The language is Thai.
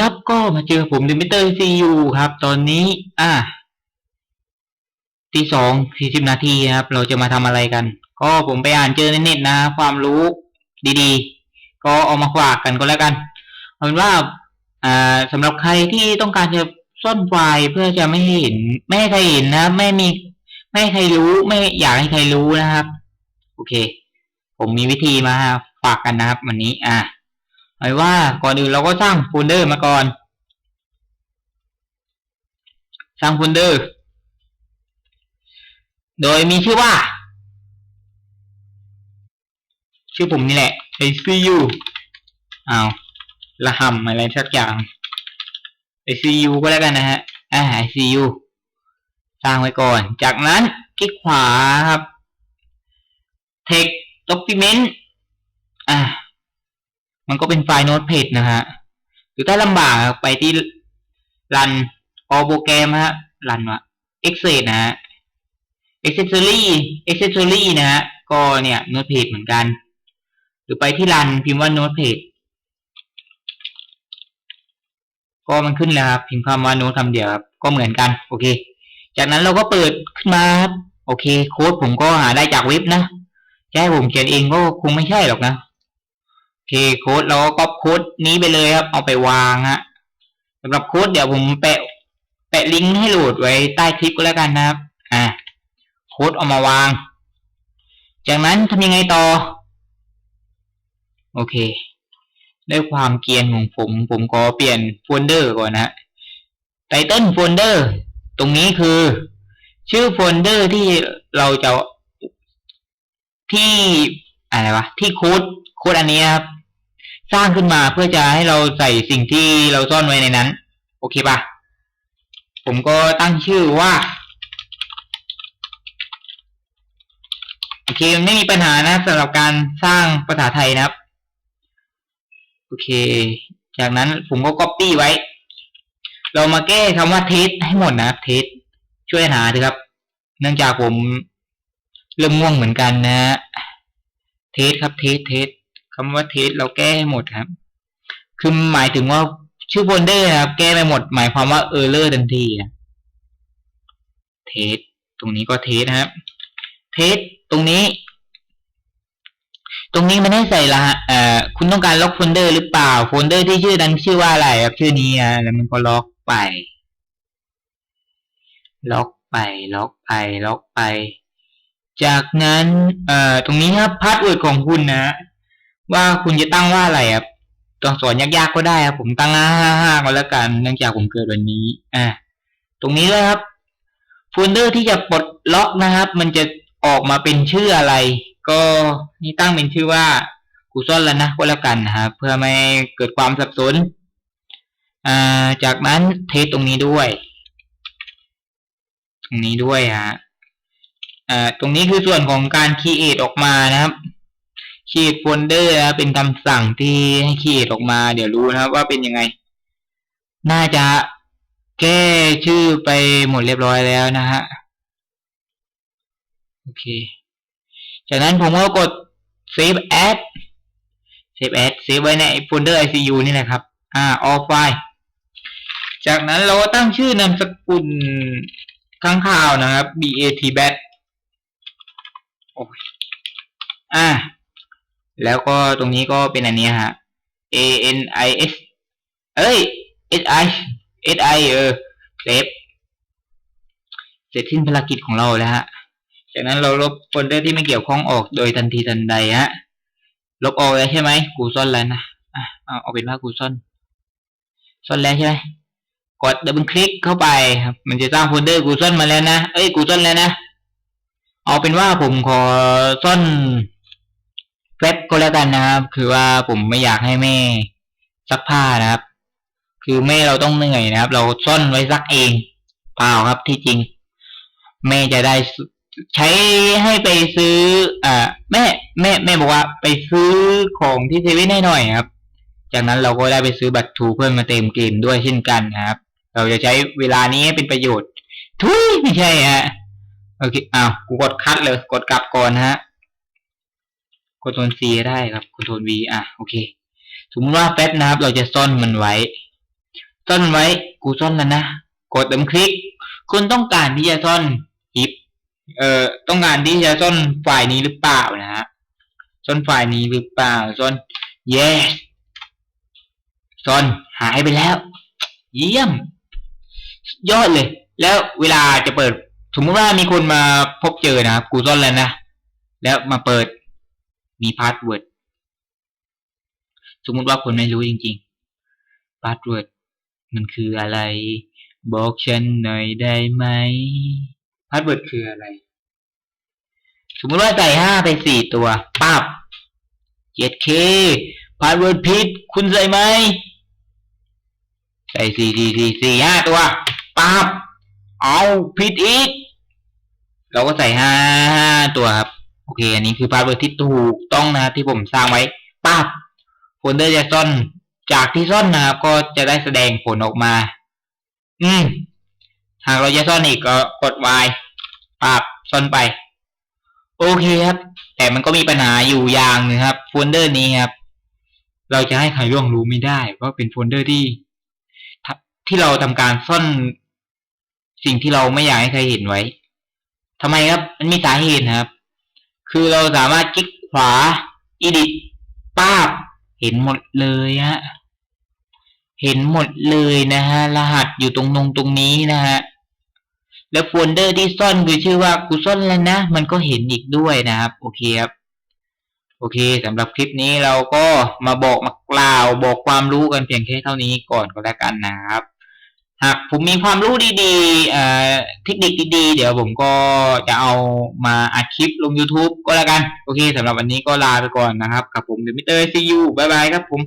ครับก็มาเจอผมดิมิเตอร์ซียูครับ ตอนนี้ อ่าที่สองสี่สิบนาทีครับ เราจะมาทำอะไรกัน ก็ผมไปอ่านเจอในเน็ตนะ ความรู้ดีๆ ก็เอามาฝากกันก็แล้วกันเอาเป็นว่า อ่าสำหรับใครที่ต้องการจะซ่อนไฟล์เพื่อจะไม่ให้เห็น ไม่ให้ใครเห็นนะ ไม่มี ไม่ให้ใครรู้ไม่อยากให้ใครรู้นะครับ โอเค ผมมีวิธีมาฝากกันนะครับ วันนี้ อ่า หมายว่าก่อนอื่นเราก็สร้างโฟลเดอร์มาก่อน สร้างโฟลเดอร์ โดยมีชื่อว่า ชื่อผมนี่แหละ ICU อ้าวระหำอะไรสักอย่าง ICU ก็แล้วกันนะฮะอ่า ICU สร้างไว้ก่อน จากนั้นคลิกขวาครับ text document อ่า มันก็เป็นไฟล์โน้ตเพจนะฮะหรือถ้าลำบากไปที่รันออโปรแกรมฮะรันวะ Excel นะฮะ Accessory Accessory นะฮะก็เนี่ยโน้ตเพจเหมือนกัน หรือไปที่รันพิมพ์ว่าโน้ตเพจก็มันขึ้นแล้วครับพิมพ์คำว่าโน้ตคำเดียวครับก็เหมือนกัน โอเค จากนั้นเราก็เปิดขึ้นมาครับโอเค โค้ดผมก็หาได้จากเว็บนะจะให้ผมเขียนเองก็คงไม่ใช่หรอกนะ เคโค้ดเราก็ก๊อปโค้ดนี้ไปเลยครับ เอาไปวางฮะสำหรับโค้ดเดี๋ยวผมแปะ แปะลิงก์ให้โหลดไว้ใต้คลิปก็แล้วกันนะครับ อ่าโค้ดเอามาวาง จากนั้นทำยังไงต่อ โอเค ด้วยความเกรียนของผม ผมก็เปลี่ยนโฟลเดอร์ก่อนนะไตเติ้ลโฟลเดอร์ตรงนี้คือ ชื่อโฟลเดอร์ที่เราจะที่อะไรวะที่โค้ดโค้ดอันนี้ครับ สร้างขึ้นมาเพื่อจะให้เราใส่สิ่งที่เราซ่อนไว้ในนั้น โอเคปะผมก็ตั้งชื่อว่า โอเคไม่มีปัญหานะสำหรับการสร้างภาษาไทยนะครับ โอเค จากนั้นผมก็ copy ไว้ เรามาแก้คำว่าเทสให้หมดนะครับเทสช่วยหาด้วยครับ เนื่องจากผมเริ่มง่วงเหมือนกันนะฮะเทสครับเทสเทส คำว่าเทสเราแก้ให้หมดครับ คือหมายถึงว่าชื่อโฟลเดอร์นะครับ แก้ไปหมด หมายความว่าเออร์เลอร์ทันทีนะเทสตรงนี้ก็เทสครับเทสตรงนี้ ตรงนี้มันให้ใส่ละเอ่อคุณต้องการล็อกโฟลเดอร์หรือเปล่า โฟลเดอร์ที่ชื่อนั้นชื่อว่าอะไรครับ ชื่อนี้อะแล้วมันก็ล็อกไป ล็อกไป ล็อกไป ล็อกไป จากนั้น เอ่อ ตรงนี้ครับพาสเวิร์ดของคุณนะ ว่าคุณจะตั้งว่าอะไรครับตัวอักษรยากๆก็ได้ครับ ผมตั้งห้าห้าห้าก็แล้วกัน เนื่องจากผมเกิดวันนี้ อ่า ตรงนี้เลยครับ โฟลเดอร์ที่จะปลดล็อกนะครับ มันจะออกมาเป็นชื่ออะไร ก็นี่ตั้งเป็นชื่อว่ากูซ่อนแล้วนะก็แล้วกันนะครับเพื่อไม่เกิดความสับสน อ่า จากนั้นเทสตรงนี้ด้วย ตรงนี้ด้วยฮะอ่าตรงนี้คือส่วนของการ create ออกมานะครับ create folder นะเป็นคำสั่งที่ให้ create ออกมา เดี๋ยวรู้นะครับว่าเป็นยังไง น่าจะแก้ชื่อไปหมดเรียบร้อยแล้วนะฮะ โอเค จากนั้นผมก็กด save as save as save ไว้ในโฟลเดอร์ ICU นี่แหละครับ อ่า all file จากนั้นเราก็ตั้งชื่อนามสกุลข้างข่าวนะครับ bat bat โอ้ยอ่า แล้วก็ตรงนี้ก็เป็นอันนี้ฮะ a n i s เอ้ย s i s i เออเซฟเสร็จสิ้นภารกิจของเราแล้วฮะ จากนั้นเราลบโฟลเดอร์ที่ไม่เกี่ยวข้องออกโดยทันทีทันใดฮะ ลบออกแล้วใช่ไหมกูซ่อนแล้วนะอะเอาเอาเป็นว่ากูซ่อน ซ่อนแล้วใช่ไหมกดดับเบิลคลิกเข้าไปครับ มันจะสร้างโฟลเดอร์กูซ่อนมาแล้วนะ เอ้ยกูซ่อนแล้วนะ เอาเป็นว่าผมขอซ่อน แฟบก็แล้วกันนะครับ คือว่าผมไม่อยากให้แม่ซักผ้านะครับ คือแม่เราต้องเหนื่อยนะครับ เราซ่อนไว้ซักเองเปล่าครับที่จริง แม่จะได้ใช้ให้ไปซื้อ อ่า แม่ แม่ แม่บอกว่าไปซื้อของที่เซเว่นให้หน่อยครับ จากนั้นเราก็ได้ไปซื้อบัตรทูเพื่อมาเต็มเกมด้วยเช่นกันนะครับ เราจะใช้เวลานี้ให้เป็นประโยชน์ ทุยไม่ใช่ฮะโอเคอ้าวกูกดคัดเลย กดกลับก่อนฮะ กดโทน C ได้ครับกดโทน V อะโอเค สมมติว่าแฟบนะครับ เราจะซ่อนมันไว้ ซ่อนไว้ กูซ่อนแล้วนะ กดเติมคลิก คุณต้องการที่จะซ่อนฮิปเอ่อ ต้องการที่จะซ่อนไฟล์นี้หรือเปล่านะฮะ ซ่อนไฟล์นี้หรือเปล่า ซ่อน yes ซ่อนหายไปแล้ว เยี่ยม ยอดเลย แล้วเวลาจะเปิด สมมติว่ามีคนมาพบเจอนะครับ กูซ่อนแล้วนะ แล้วมาเปิด มีพาสเวิร์ดสมมติว่าคนไม่รู้จริงๆพาสเวิร์ดมันคืออะไร บอกฉันหน่อยได้ไหมพาสเวิร์ดคืออะไร สมมติว่าใส่ห้าไปสี่ตัวปับเจ็ดเคพาสเวิร์ดผิดคุณใส่ไหมใส่สี่สี่สี่สี่ห้าตัวปับเอาผิดอีก เราก็ใส่ห้าห้าตัวครับ โอเค อันนี้คือพาสเวิร์ดที่ถูกต้องนะครับที่ผมสร้างไว้ปั๊บโฟลเดอร์จะซ่อนจากที่ซ่อนนะครับก็จะได้แสดงผลออกมา อืม หากเราจะซ่อนอีกก็กด Y ปับซ่อนไป โอเคครับ แต่มันก็มีปัญหาอยู่อย่างหนึ่งครับ โฟลเดอร์นี้ครับ เราจะให้ใครร่วงรู้ไม่ได้เพราเป็นโฟลเดอร์ที่ที่เราทำการซ่อนสิ่งที่เราไม่อยากให้ใครเห็นไว้ทำไมครับ มันมีสาเหตุครับ คือเราสามารถคลิกขวา edit ป้าบ เห็นหมดเลยฮะ เห็นหมดเลยนะฮะ รหัสอยู่ตรงนงตรงนี้นะฮะ แล้วโฟลเดอร์ที่ซ่อนคือชื่อว่ากูซ่อนแล้วนะ มันก็เห็นอีกด้วยนะครับ โอเคครับ โอเคสำหรับคลิปนี้เราก็มาบอกมากล่าวบอกความรู้กันเพียงแค่เท่านี้ก่อนก็แล้วกันนะครับ หากผมมีความรู้ดีๆเอ่อเทคนิคดีๆ เดี๋ยวผมก็จะเอามาอัดคลิปลง YouTube ก็แล้วกัน โอเคสำหรับวันนี้ก็ลาไปก่อนนะครับกับผมเดมิเตอร์ซียูบายบายครับผม